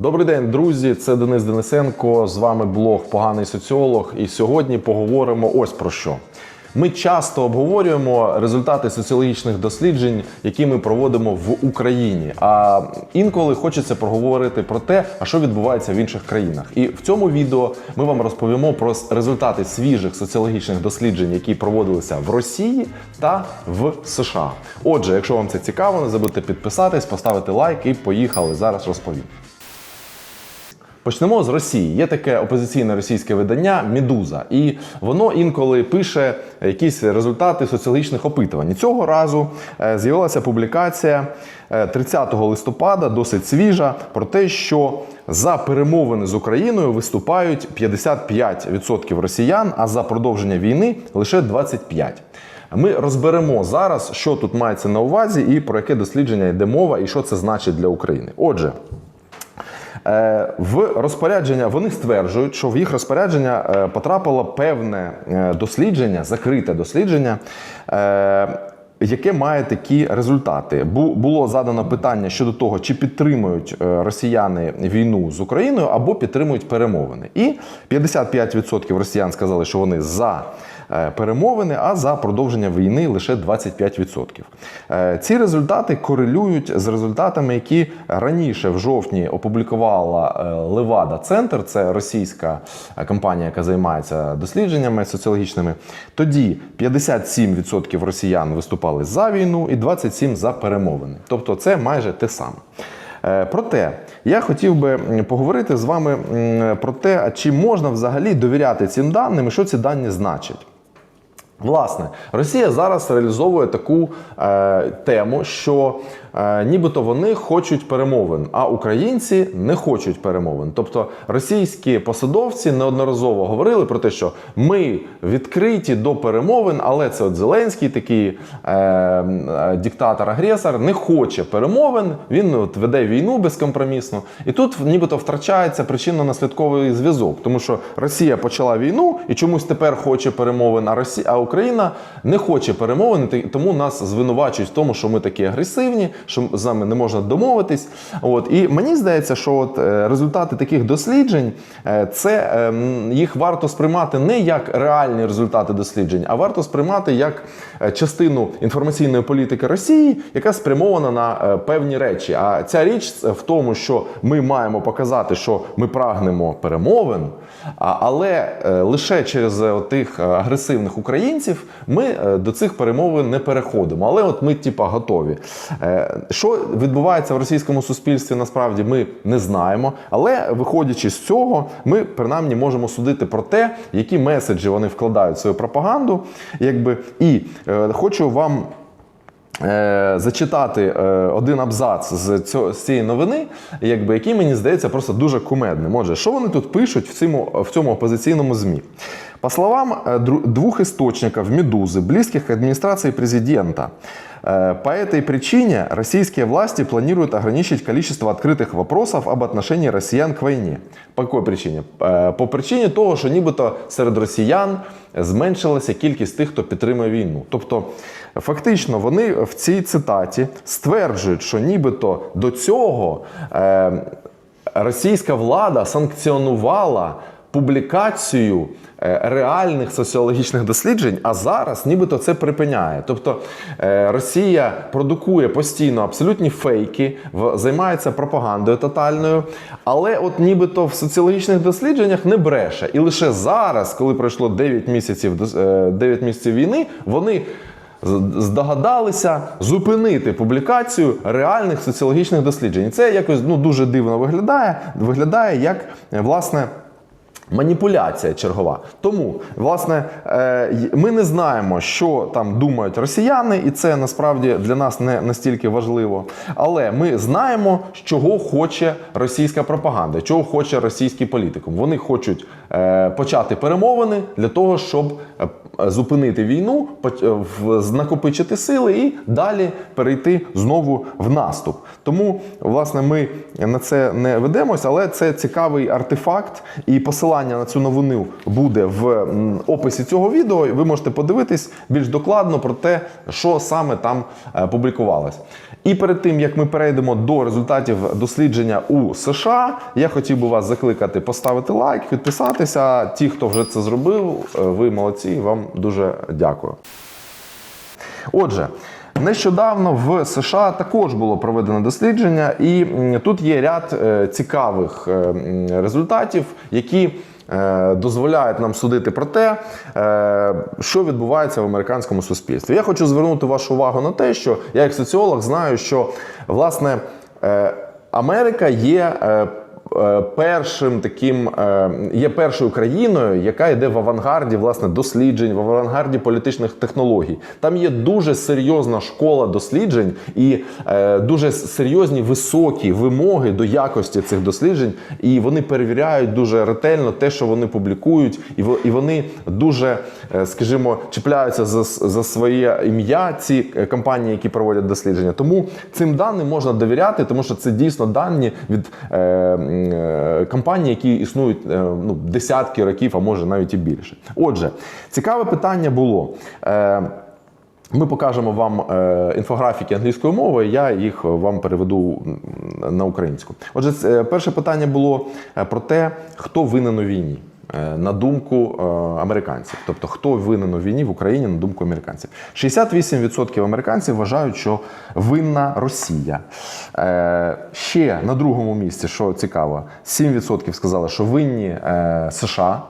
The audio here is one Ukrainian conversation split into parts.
Добрий день, друзі. Це Денис Денисенко. З вами блог Поганий соціолог. І сьогодні поговоримо ось про що. Ми часто обговорюємо результати соціологічних досліджень, які ми проводимо в Україні. А інколи хочеться проговорити про те, а що відбувається в інших країнах. І в цьому відео ми вам розповімо про результати свіжих соціологічних досліджень, які проводилися в Росії та в США. Отже, якщо вам це цікаво, не забудьте підписатись, поставити лайк і поїхали. Зараз розповім. Почнемо з Росії. Є таке опозиційне російське видання Медуза, і воно інколи пише якісь результати соціологічних опитувань. Цього разу е, з'явилася публікація е, 30 листопада, досить свіжа, про те, що за перемовини з Україною виступають 55% росіян, а за продовження війни лише 25%. Ми розберемо зараз, що тут мається на увазі, і про яке дослідження йде мова, і що це значить для України. Отже. Е, В розпорядження вони стверджують, що в їх розпорядження е, потрапило певне е, дослідження, закрите дослідження. Яке має такі результати? Було задано питання щодо того, чи підтримують е, росіяни війну з Україною або підтримують перемовини. І 55% росіян сказали, що вони за е, перемовини, а за продовження війни лише 25%. Е, Ці результати корелюють з результатами, які раніше в жовтні опублікувала Левада Центр, це російська компанія, яка займається дослідженнями соціологічними. Тоді 57% росіян виступали за війну і 27% за перемовини. Тобто це майже те саме. Е, Проте я хотів би поговорити з вами про те, чи можна взагалі довіряти цим даним і що ці дані значать. Власне, Росія зараз реалізовує таку е, тему, що нібито вони хочуть перемовин, а українці не хочуть перемовин. Тобто російські посадовці неодноразово говорили про те, що ми відкриті до перемовин, але це от Зеленський, такий е, е, диктатор-агресор, не хоче перемовин. Він от веде війну безкомпромісно. І тут нібито втрачається причинно-наслідковий зв'язок, тому що Росія почала війну і чомусь тепер хоче перемовин, а Росія, а Україна не хоче перемовин, тому нас звинувачують в тому, що ми такі агресивні, що з нами не можна домовитись. От і мені здається, що от е, результати таких досліджень е, це е, їх варто сприймати не як реальні результати досліджень, а варто сприймати як е, частину інформаційної політики Росії, яка спрямована на певні речі. А ця річ в тому, що ми маємо показати, що ми прагнемо перемовин, але лише через тих агресивних українців ми до цих перемовин не переходимо. Але от ми, типа, готові. Що відбувається в російському суспільстві, насправді ми не знаємо. Але виходячи з цього, ми принаймні можемо судити про те, які меседжі вони вкладають в свою пропаганду. Якби і е, хочу вам. Е, зачитати е, один абзац з, цього, з цієї новини, якби, який мені здається просто дуже кумедним. Отже, що вони тут пишуть в цьому, в цьому опозиційному ЗМІ? По словам э, дру- двух источников «Медузы», близких к администрации президента, э, по этой причине российские власти планируют ограничить количество открытых вопросов об отношении россиян к войне. По якій причині? Е, По причині того, що нібито серед росіян зменшилася кількість тих, хто підтримує війну. Тобто, фактично, вони в цій цитаті стверджують, що нібито до цього е, російська влада санкціонувала публікацію е, реальних соціологічних досліджень, а зараз нібито це припиняє. Тобто е, Росія продукує постійно абсолютні фейки, в- займається пропагандою тотальною, але от нібито в соціологічних дослідженнях не бреше. І лише зараз, коли пройшло 9 місяців, дос- е, 9 місяців війни, вони здогадалися зупинити публікацію реальних соціологічних досліджень. Це якось ну, дуже дивно виглядає. Виглядає як власне. Маніпуляція чергова. Тому, власне, е, ми не знаємо, що там думають росіяни, і це насправді для нас не настільки важливо. Але ми знаємо, чого хоче російська пропаганда, чого хоче російський політикум. Вони хочуть е, почати перемовини для того, щоб е, зупинити війну, накопичити сили і далі перейти знову в наступ. Тому, власне, ми на це не ведемося, але це цікавий артефакт, і посилання на цю новину буде в описі цього відео. І ви можете подивитись більш докладно про те, що саме там е, публікувалось. І перед тим як ми перейдемо до результатів дослідження у США, я хотів би вас закликати поставити лайк, підписатися. Ті, хто вже це зробив, е, ви молодці, вам дуже дякую. Отже, нещодавно в США також було проведено дослідження, і тут є ряд е, цікавих е, результатів, які е, дозволяють нам судити про те, що відбувається в американському суспільстві. Я хочу звернути вашу увагу на те, що я як соціолог знаю, що власне Америка є. Е, Першим таким е, є першою країною, яка йде в авангарді власне досліджень, в авангарді політичних технологій. Там є дуже серйозна школа досліджень і е, дуже серйозні високі вимоги до якості цих досліджень. І вони перевіряють дуже ретельно те, що вони публікують, і во- і вони дуже, скажімо, чіпляються за, за своє ім'я. Ці компанії, які проводять дослідження. Тому цим даним можна довіряти, тому що це дійсно дані від е, компаній, які існують е, ну, десятки років, а може навіть і більше. Отже, цікаве питання було. Е, ми покажемо вам інфографіки англійської мови, я їх вам переведу на українську. Отже, перше питання було про те, хто винен у війні. Е, На думку е, американців, тобто хто винен у війні в Україні на думку американців, 68% американців вважають, що винна Росія. Е, Ще на другому місці, що цікаво, 7% сказали, що винні США.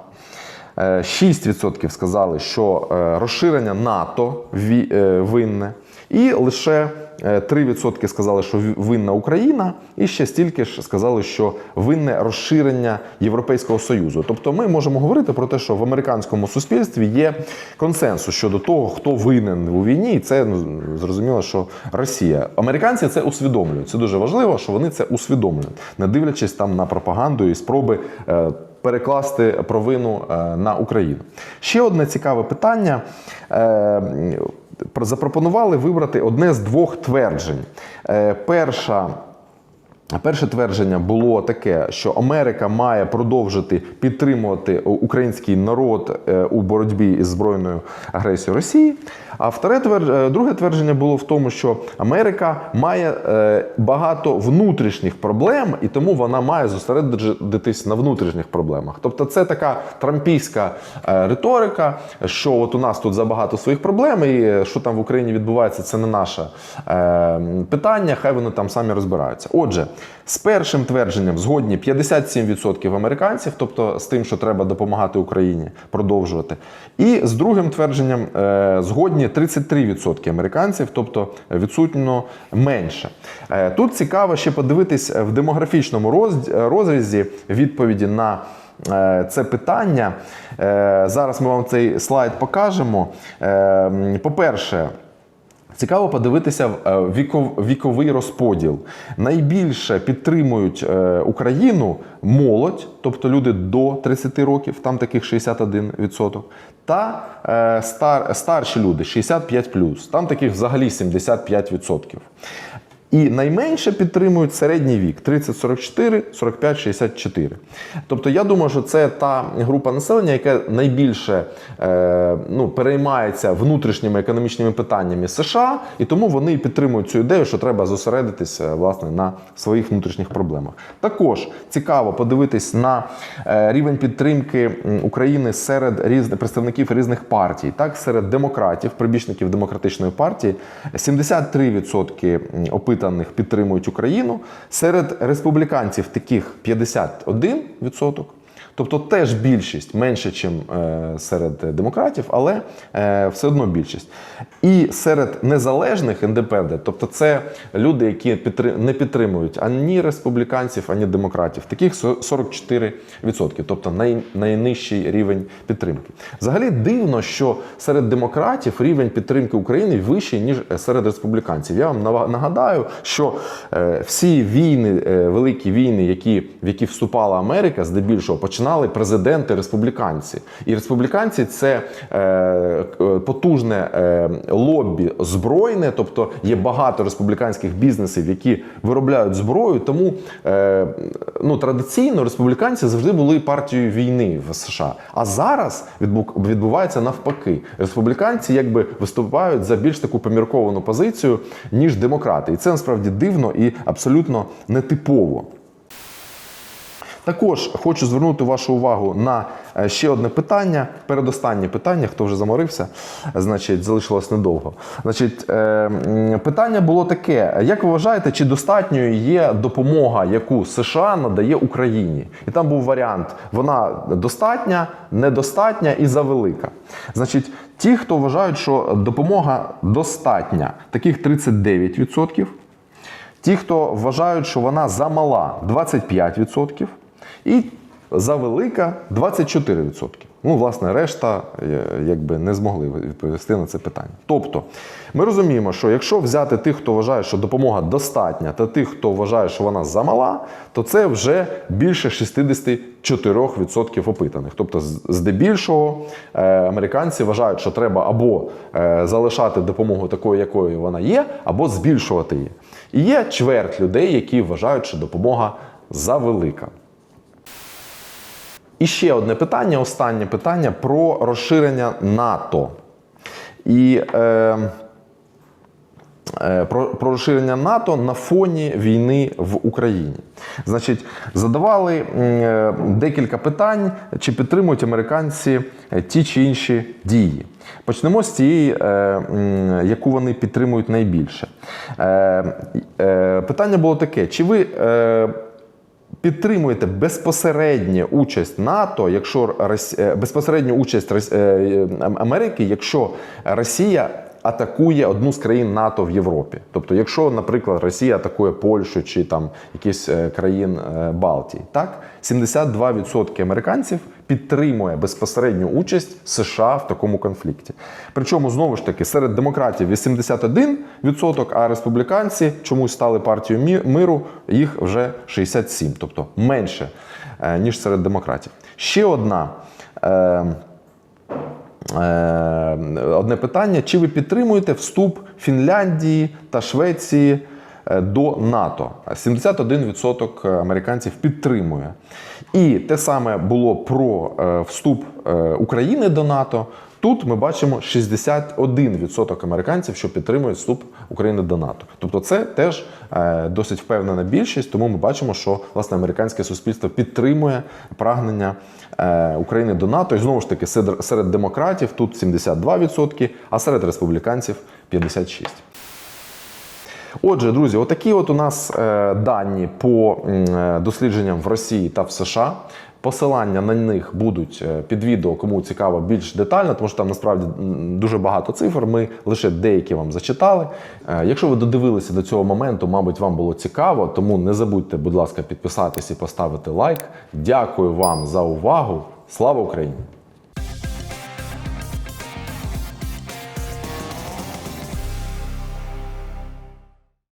Е, 6% сказали, що розширення НАТО винне, і лише е, 3% сказали, що винна Україна, і ще стільки ж сказали, що винне розширення Європейського Союзу. Тобто ми можемо говорити про те, що в американському суспільстві є консенсус щодо того, хто винен у війні, і це ну, зрозуміло, що Росія. Американці це усвідомлюють. Це дуже важливо, що вони це усвідомлюють, не дивлячись там на пропаганду і спроби. Перекласти провину е, на Україну. Ще одне цікаве питання. Е, Запропонували вибрати одне з двох тверджень. Е, Перша. Перше твердження було таке, що Америка має продовжити підтримувати український народ у боротьбі із збройною агресією Росії. А вторе е, друге твердження було в тому, що Америка має е, багато внутрішніх проблем, і тому вона має зосередитись на внутрішніх проблемах. Тобто, це така трампійська е, риторика, що от у нас тут забагато своїх проблем, і що там в Україні відбувається, це не наше питання. Хай вони там самі розбираються. Отже, з першим твердженням згодні 57% американців, тобто з тим, що треба допомагати Україні, продовжувати. І з другим твердженням е, згодні 33% американців, тобто відсутньо менше. Е, Тут цікаво ще подивитись в демографічному роз- розрізі відповіді на. е, Це питання. Е, Зараз ми вам цей слайд покажемо. Е, По-перше, Цікаво подивитися е, віков, віковий розподіл. Найбільше підтримують е, Україну молодь, тобто люди до 30 років, там таких 61%, та е, стар, старші люди 65+, там таких взагалі 75%. І найменше підтримують середній вік 30-44, 45-64. Тобто, я думаю, що це та група населення, яка найбільше е, ну, переймається внутрішніми економічними питаннями США, і тому вони підтримують цю ідею, що треба зосередитися власне на своїх внутрішніх проблемах. Також цікаво подивитись на е, рівень підтримки України серед різних представників різних партій, так серед демократів, прибічників демократичної партії, 73% опитаних підтримують Україну. Серед республіканців таких 51%. Тобто теж більшість менше, ніж серед демократів, але е, все одно більшість. І серед незалежних індепендент, тобто це люди, які не підтримують ані республіканців, ані демократів, таких 44%, тобто най, найнижчий рівень підтримки. Взагалі дивно, що серед демократів рівень підтримки України вищий, ніж серед республіканців. Я вам нагадаю, що е, всі війни, е, великі війни, які, в які вступала Америка, здебільшого починалися починали президенти республіканці. І республіканці це е, е, потужне е, лобі збройне, тобто є багато республіканських бізнесів, які виробляють зброю. Тому е, ну, традиційно республіканці завжди були партією війни в США. А зараз відбу- відбувається навпаки. Республіканці якби виступають за більш таку помірковану позицію, ніж демократи. І це насправді дивно і абсолютно нетипово. Також хочу звернути вашу увагу на е, ще одне питання. Передостаннє питання, хто вже заморився, значить, залишилось недовго. Значить, е, питання було таке: як ви вважаєте, чи достатньою є допомога, яку США надає Україні? І там був варіант: вона достатня, недостатня і завелика. Значить, ті, хто вважають, що допомога достатня, таких 39%. Ті, хто вважають, що вона замала 25%, і завелика 24%. Ну, власне, решта е, якби не змогли відповісти на це питання. Тобто, ми розуміємо, що якщо взяти тих, хто вважає, що допомога достатня, та тих, хто вважає, що вона замала, то це вже більше 64% опитаних. Тобто, здебільшого е, американці вважають, що треба або е, залишати допомогу такою, якою вона є, або збільшувати її. І є чверть людей, які вважають, що допомога завелика. І ще одне питання, останнє питання про розширення НАТО. І е, е, про, про розширення НАТО на фоні війни в Україні. Значить, задавали е, декілька питань, чи підтримують американці е, ті чи інші дії. Почнемо з тієї, е, яку вони підтримують найбільше. Е, е, питання було таке: чи ви. Е, підтримуєте безпосередню участь НАТО, якщо е, безпосередню участь е, Америки, якщо Росія атакує одну з країн НАТО в Європі. Тобто, якщо, наприклад, Росія атакує Польщу чи там якісь е, країн Балтії, так 72% американців підтримує безпосередню участь США в такому конфлікті. Причому знову ж таки серед демократів 81%, а республіканці чомусь стали партією миру, їх вже 67%, тобто менше е, ніж серед демократів. Ще одна. Е, Е, Одне питання: чи ви підтримуєте вступ Фінляндії та Швеції до НАТО? 71% американців підтримує. І те саме було про е, вступ е, України до НАТО. Тут ми бачимо 61% американців, що підтримують вступ України до НАТО. Тобто, це теж е, досить впевнена більшість. Тому ми бачимо, що власне американське суспільство підтримує прагнення е, України до НАТО. І знову ж таки, серед демократів тут 72%, а серед республіканців 56%. Отже, друзі, отакі от у нас е, дані по е, дослідженням в Росії та в США. Посилання на них будуть е, під відео, кому цікаво більш детально, тому що там насправді дуже багато цифр. Ми лише деякі вам зачитали. Якщо ви додивилися до цього моменту, мабуть, вам було цікаво, тому не забудьте, будь ласка, підписатись і поставити лайк. Дякую вам за увагу. Слава Україні!